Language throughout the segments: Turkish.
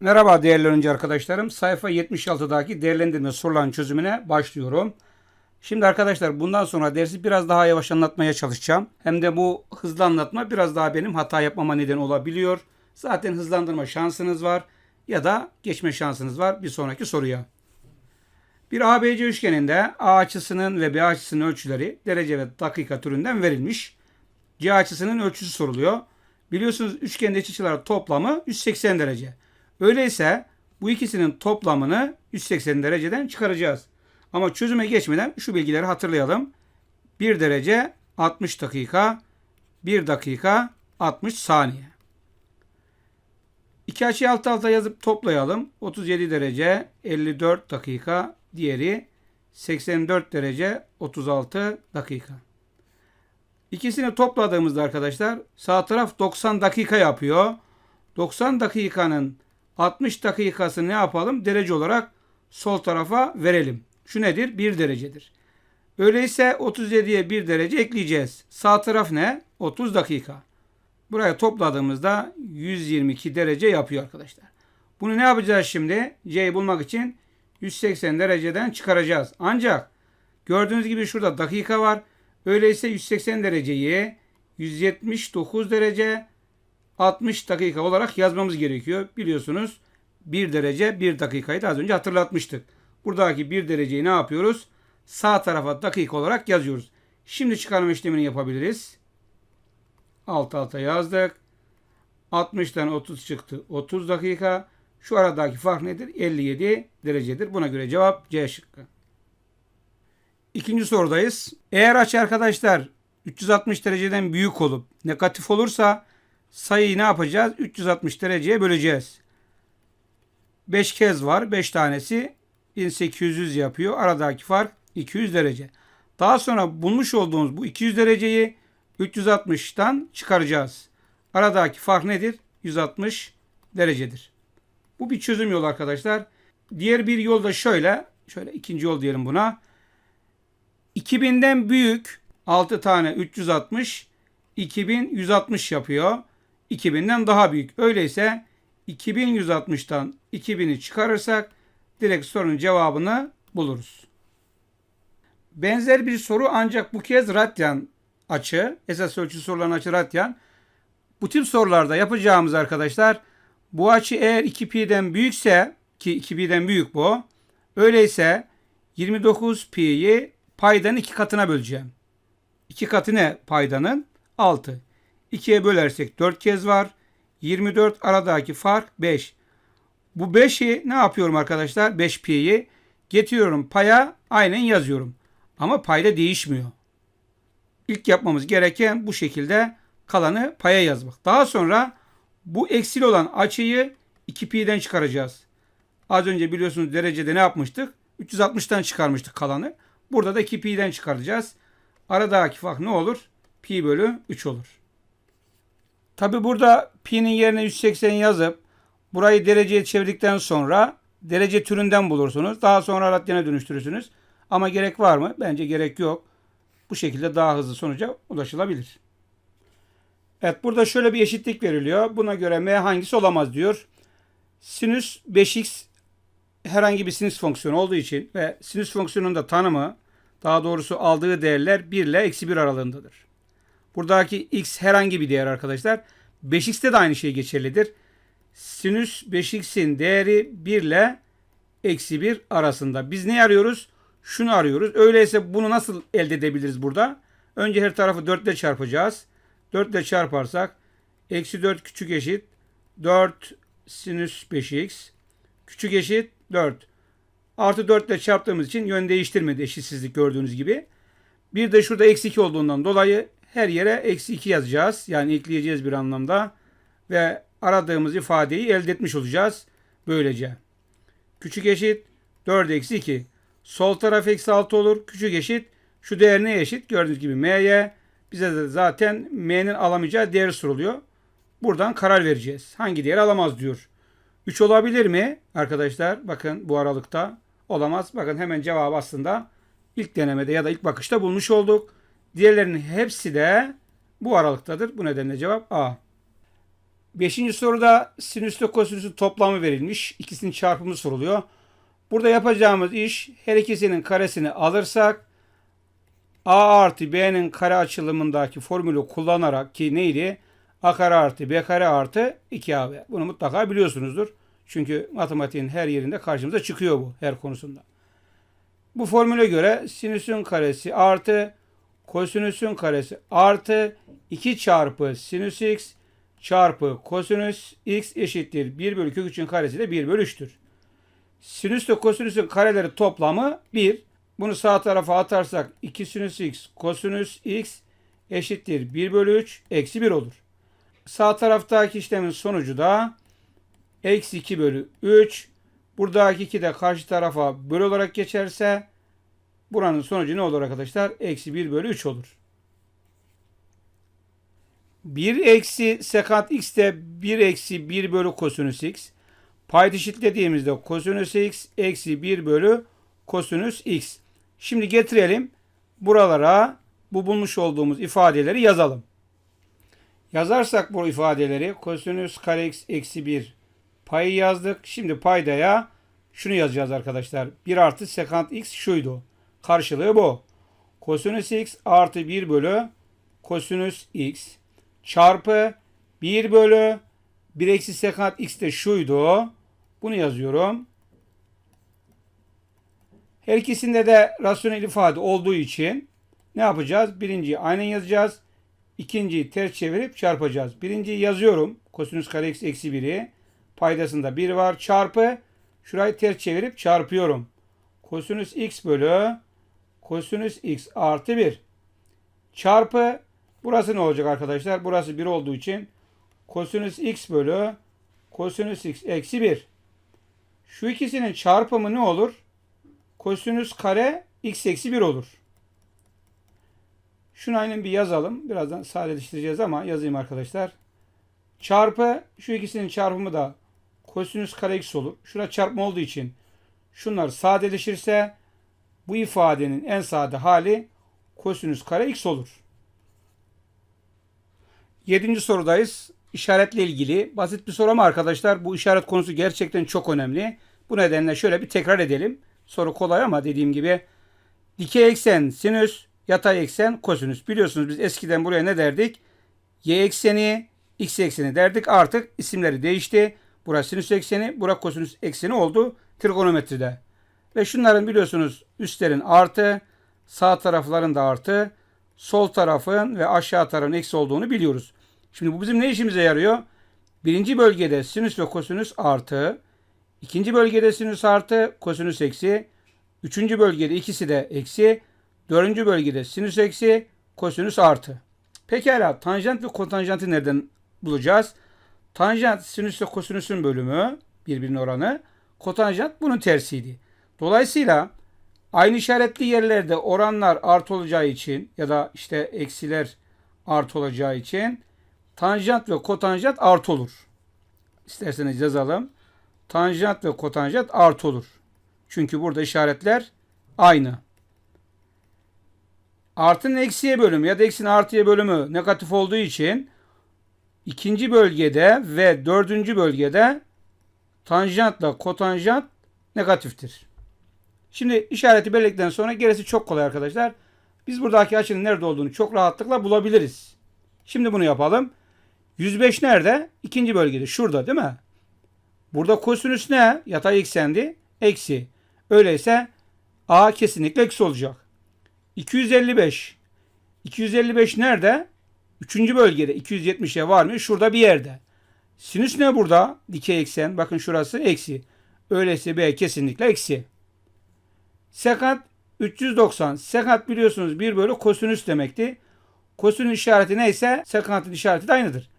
Merhaba değerli öğrenci arkadaşlarım. Sayfa 76'daki değerlendirme sorularının çözümüne başlıyorum. Şimdi arkadaşlar bundan sonra dersi biraz daha yavaş anlatmaya çalışacağım. Hem de bu hızlı anlatma biraz daha benim hata yapmama neden olabiliyor. Zaten hızlandırma şansınız var ya da geçme şansınız var bir sonraki soruya. Bir ABC üçgeninde A açısının ve B açısının ölçüleri derece ve dakika türünden verilmiş. C açısının ölçüsü soruluyor. Biliyorsunuz üçgende açılar toplamı 180 derece. Öyleyse bu ikisinin toplamını 180 dereceden çıkaracağız. Ama çözüme geçmeden şu bilgileri hatırlayalım. 1 derece 60 dakika, 1 dakika 60 saniye. İki açıyı alt alta yazıp toplayalım. 37 derece 54 dakika, diğeri 84 derece 36 dakika. İkisini topladığımızda arkadaşlar sağ taraf 90 dakika yapıyor. 90 dakikanın 60 dakikasını ne yapalım? Derece olarak sol tarafa verelim. Şu nedir? 1 derecedir. Öyleyse 37'ye 1 derece ekleyeceğiz. Sağ taraf ne? 30 dakika. Buraya topladığımızda 122 derece yapıyor arkadaşlar. Bunu ne yapacağız şimdi? C'yi bulmak için 180 dereceden çıkaracağız. Ancak gördüğünüz gibi şurada dakika var. Öyleyse 180 dereceyi 179 derece 60 dakika olarak yazmamız gerekiyor. Biliyorsunuz 1 derece 1 dakikayı da az önce hatırlatmıştık. Buradaki 1 dereceyi ne yapıyoruz? Sağ tarafa dakika olarak yazıyoruz. Şimdi çıkarma işlemini yapabiliriz. Alt alta yazdık. 60'tan 30 çıktı. 30 dakika. Şu aradaki fark nedir? 57 derecedir. Buna göre cevap C şıkkı. İkinci sorudayız. Eğer açı arkadaşlar 360 dereceden büyük olup negatif olursa sayıyı ne yapacağız? 360 dereceye böleceğiz. 5 kez var. 5 tanesi 1800 yapıyor. Aradaki fark 200 derece. Daha sonra bulmuş olduğumuz bu 200 dereceyi 360'tan çıkaracağız. Aradaki fark nedir? 160 derecedir. Bu bir çözüm yolu arkadaşlar. Diğer bir yol da şöyle. Şöyle ikinci yol diyelim buna. 2000'den büyük 6 tane 360 2160 yapıyor. 2000'den daha büyük. Öyleyse 2160'tan 2000'i çıkarırsak direkt sorunun cevabını buluruz. Benzer bir soru ancak bu kez radyan açı. Esas ölçü soruların açı radyan. Bu tip sorularda yapacağımız arkadaşlar bu açı eğer 2pi'den büyükse ki 2pi'den büyük bu. Öyleyse 29 pi'yi paydanın iki katına böleceğim. İki katı ne paydanın? 6. 2'ye bölersek 4 kez var. 24 aradaki fark 5. Bu 5'i ne yapıyorum arkadaşlar? 5pi'yi getiriyorum paya aynen yazıyorum. Ama payda değişmiyor. İlk yapmamız gereken bu şekilde kalanı paya yazmak. Daha sonra bu eksili olan açıyı 2pi'den çıkaracağız. Az önce biliyorsunuz derecede ne yapmıştık? 360'tan çıkarmıştık kalanı. Burada da 2pi'den çıkaracağız. Aradaki fark ne olur? Pi bölü 3 olur. Tabi burada pi'nin yerine 180 yazıp burayı dereceye çevirdikten sonra derece türünden bulursunuz. Daha sonra radyana dönüştürürsünüz. Ama gerek var mı? Bence gerek yok. Bu şekilde daha hızlı sonuca ulaşılabilir. Evet burada şöyle bir eşitlik veriliyor. Buna göre m hangisi olamaz diyor. Sinüs 5x herhangi bir sinüs fonksiyonu olduğu için ve sinüs fonksiyonunun da tanımı daha doğrusu aldığı değerler 1 ile eksi 1 aralığındadır. Buradaki x herhangi bir değer arkadaşlar. 5x'te de aynı şey geçerlidir. Sinüs 5x'in değeri 1 ile eksi 1 arasında. Biz ne arıyoruz? Şunu arıyoruz. Öyleyse bunu nasıl elde edebiliriz burada? Önce her tarafı 4 ile çarpacağız. 4 ile çarparsak eksi 4 küçük eşit 4 sinüs 5x küçük eşit 4. Artı 4 ile çarptığımız için yön değiştirmedi eşitsizlik gördüğünüz gibi. Bir de şurada eksi 2 olduğundan dolayı her yere eksi 2 yazacağız. Yani ekleyeceğiz bir anlamda. Ve aradığımız ifadeyi elde etmiş olacağız. Böylece. Küçük eşit 4 eksi 2. Sol taraf eksi 6 olur. Küçük eşit. Şu değer neye eşit? Gördüğünüz gibi m'ye. Bize de zaten m'nin alamayacağı değer soruluyor. Buradan karar vereceğiz. Hangi değer alamaz diyor. 3 olabilir mi? Arkadaşlar bakın bu aralıkta olamaz. Bakın hemen cevabı aslında ilk denemede ya da ilk bakışta bulmuş olduk. Diğerlerinin hepsi de bu aralıktadır. Bu nedenle cevap A. Beşinci soruda sinüsle kosinüsün toplamı verilmiş. İkisinin çarpımı soruluyor. Burada yapacağımız iş her ikisinin karesini alırsak a artı b'nin kare açılımındaki formülü kullanarak ki neydi? a kare artı b kare artı 2ab. Bunu mutlaka biliyorsunuzdur. Çünkü matematiğin her yerinde karşımıza çıkıyor bu her konusunda. Bu formüle göre sinüsün karesi artı kosinüsün karesi artı 2 çarpı sinüs x çarpı kosinüs x eşittir 1 bölü kök 3'ün karesi de 1 bölü 3'tür. Sinüs ve kosinüsün kareleri toplamı 1. Bunu sağ tarafa atarsak 2 sinüs x kosinüs x eşittir 1 bölü 3 eksi 1 olur. Sağ taraftaki işlemin sonucu da eksi 2 bölü 3. Buradaki 2 de karşı tarafa bölü olarak geçerse buranın sonucu ne olur arkadaşlar? Eksi 1 bölü 3 olur. 1 eksi sekant x de 1 eksi 1 bölü kosinüs x. Payda eşitlediğimizde kosinüs x eksi 1 bölü kosinüs x. Şimdi getirelim. Buralara bu bulmuş olduğumuz ifadeleri yazalım. Yazarsak bu ifadeleri kosinüs kare x eksi 1 payı yazdık. Şimdi paydaya şunu yazacağız arkadaşlar. 1 artı sekant x şuydu. Karşılığı bu. Kosinüs x artı 1 bölü kosinüs x çarpı 1 bölü 1 eksi sekant x de şuydu. Bunu yazıyorum. Her ikisinde de rasyonel ifade olduğu için ne yapacağız? Birinciyi aynen yazacağız. İkinciyi ters çevirip çarpacağız. Birinciyi yazıyorum. Kosinüs kare x eksi 1'i. Paydasında 1 var. Çarpı. Şurayı ters çevirip çarpıyorum. Kosinüs x bölü kosinüs x artı 1. Çarpı. Burası ne olacak arkadaşlar? Burası 1 olduğu için kosinüs x bölü kosinüs x eksi 1. Şu ikisinin çarpımı ne olur? Kosinüs kare x eksi 1 olur. Şunu aynen bir yazalım. Birazdan sadeleştireceğiz ama yazayım arkadaşlar. Çarpı şu ikisinin çarpımı da kosinüs kare x olur. Şurada çarpma olduğu için şunlar sadeleşirse bu ifadenin en sade hali kosinüs kare x olur. Yedinci sorudayız. İşaretle ilgili basit bir soru ama arkadaşlar bu işaret konusu gerçekten çok önemli. Bu nedenle şöyle bir tekrar edelim. Soru kolay ama dediğim gibi dikey eksen sinüs, yatay eksen kosinüs. Biliyorsunuz biz eskiden buraya ne derdik? Y ekseni, x ekseni derdik. Artık isimleri değişti. Burası sinüs ekseni, burası kosinüs ekseni oldu trigonometride. Ve şunların biliyorsunuz üstlerin artı, sağ tarafların da artı, sol tarafın ve aşağı tarafın eksi olduğunu biliyoruz. Şimdi bu bizim ne işimize yarıyor? Birinci bölgede sinüs ve kosinüs artı, ikinci bölgede sinüs artı, kosinüs eksi, üçüncü bölgede ikisi de eksi, dördüncü bölgede sinüs eksi, kosinüs artı. Pekala tanjant ve kotanjantı nereden bulacağız? Tanjant sinüs ve kosinüsün bölümü birbirinin oranı. Kotanjant bunun tersiydi. Dolayısıyla aynı işaretli yerlerde oranlar artı olacağı için ya da işte eksiler artı olacağı için tanjant ve kotanjant artı olur. İsterseniz yazalım. Tanjant ve kotanjant artı olur. Çünkü burada işaretler aynı. Artının eksiye bölümü ya da eksinin artıya bölümü negatif olduğu için ikinci bölgede ve dördüncü bölgede tanjantla kotanjant negatiftir. Şimdi işareti belirledikten sonra gerisi çok kolay arkadaşlar. Biz buradaki açının nerede olduğunu çok rahatlıkla bulabiliriz. Şimdi bunu yapalım. 105 nerede? İkinci bölgede. Şurada değil mi? Burada kosinüs ne? Yatay eksendi. Eksi. Öyleyse A kesinlikle eksi olacak. 255. 255 nerede? Üçüncü bölgede. 270'e var mı? Şurada bir yerde. Sinüs ne burada? Dikey eksen. Bakın şurası eksi. Öyleyse B kesinlikle eksi. Sekant 390. Sekant biliyorsunuz 1 bölü kosinüs demekti. Kosinüs işareti neyse sekantın işareti de aynıdır.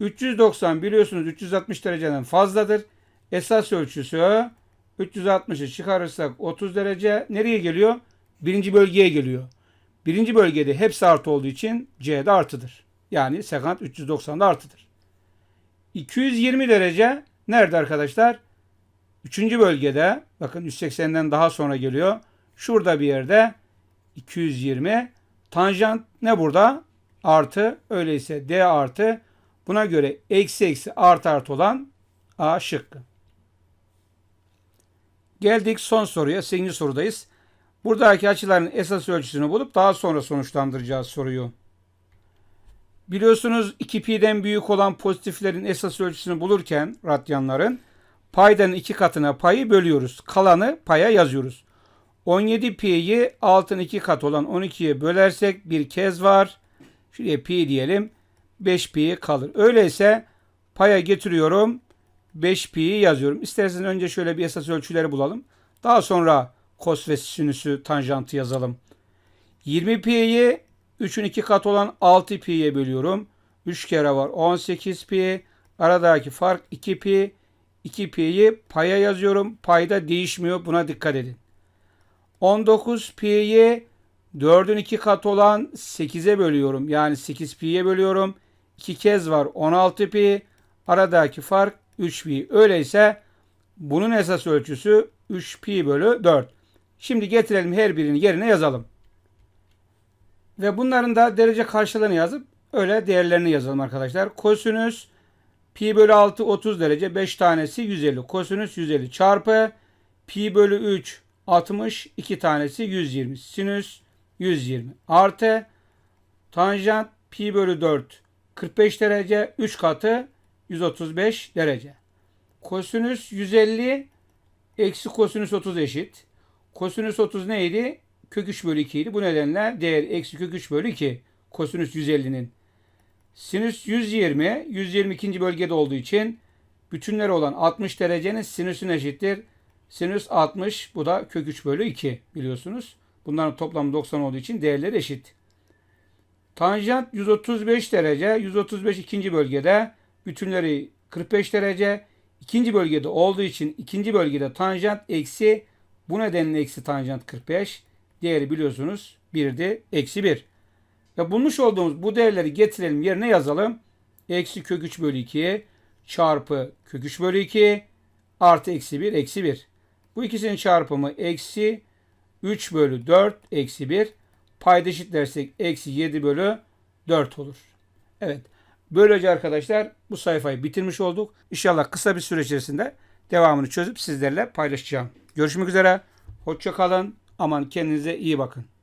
390 biliyorsunuz 360 dereceden fazladır. Esas ölçüsü 360'ı çıkarırsak 30 derece nereye geliyor? Birinci bölgeye geliyor. Birinci bölgede hepsi artı olduğu için C'de artıdır. Yani sekant 390'da artıdır. 220 derece nerede arkadaşlar? Üçüncü bölgede bakın 180'den daha sonra geliyor. Şurada bir yerde 220. Tanjant ne burada? Artı. Öyleyse D artı. Buna göre eksi eksi artı artı olan A şıkkı. Geldik son soruya. 8. sorudayız. Buradaki açıların esas ölçüsünü bulup daha sonra sonuçlandıracağız soruyu. Biliyorsunuz 2pi'den büyük olan pozitiflerin esas ölçüsünü bulurken radyanların paydanın iki katına payı bölüyoruz. Kalanı paya yazıyoruz. 17pi'yi altın iki kat olan 12'ye bölersek bir kez var. Şuraya pi diyelim. 5pi kalır. Öyleyse paya getiriyorum. 5pi'yi yazıyorum. İsterseniz önce şöyle bir esas ölçüleri bulalım. Daha sonra kos ve sinüsü tanjantı yazalım. 20pi'yi 3'ün 2 kat olan 6pi'ye bölüyorum. 3 kere var 18pi. Aradaki fark 2pi. 2pi'yi paya yazıyorum. Payda değişmiyor. Buna dikkat edin. 19pi'yi 4'ün 2 kat olan 8'e bölüyorum. Yani 8pi'ye bölüyorum. 2 kez var 16pi. Aradaki fark 3pi. Öyleyse bunun esas ölçüsü 3pi bölü 4. Şimdi getirelim her birini yerine yazalım. Ve bunların da derece karşılığını yazıp öyle değerlerini yazalım arkadaşlar. Kosinüs pi bölü 6 30 derece 5 tanesi 150. Kosinüs 150 çarpı pi bölü 3 60 2 tanesi 120. Sinüs 120 artı tanjant pi bölü 4 45 derece 3 katı 135 derece. Kosinüs 150 eksi kosinüs 30 eşit. Kosinüs 30 neydi? Kök 3 bölü 2 idi. Bu nedenle değer eksi kök 3 bölü 2. Kosinüs 150'nin. Sinüs 120. 122. bölgede olduğu için bütünleri olan 60 derecenin sinüsün eşittir. Sinüs 60. Bu da kök 3 bölü 2 biliyorsunuz. Bunların toplamı 90 olduğu için değerleri eşit. Tanjant 135 derece. 135 ikinci bölgede. Bütünleri 45 derece. İkinci bölgede olduğu için ikinci bölgede tanjant eksi bu nedenle eksi tanjant 45. Değeri biliyorsunuz 1'di. Eksi 1. Ve bulmuş olduğumuz bu değerleri getirelim yerine yazalım. Eksi kök 3 bölü 2 çarpı kök 3 bölü 2 artı eksi 1 eksi 1. Bu ikisinin çarpımı eksi 3 bölü 4 eksi 1. Payda eşitlersek eksi 7 bölü 4 olur. Evet. Böylece arkadaşlar bu sayfayı bitirmiş olduk. İnşallah kısa bir süre içerisinde devamını çözüp sizlerle paylaşacağım. Görüşmek üzere. Hoşça kalın. Aman kendinize iyi bakın.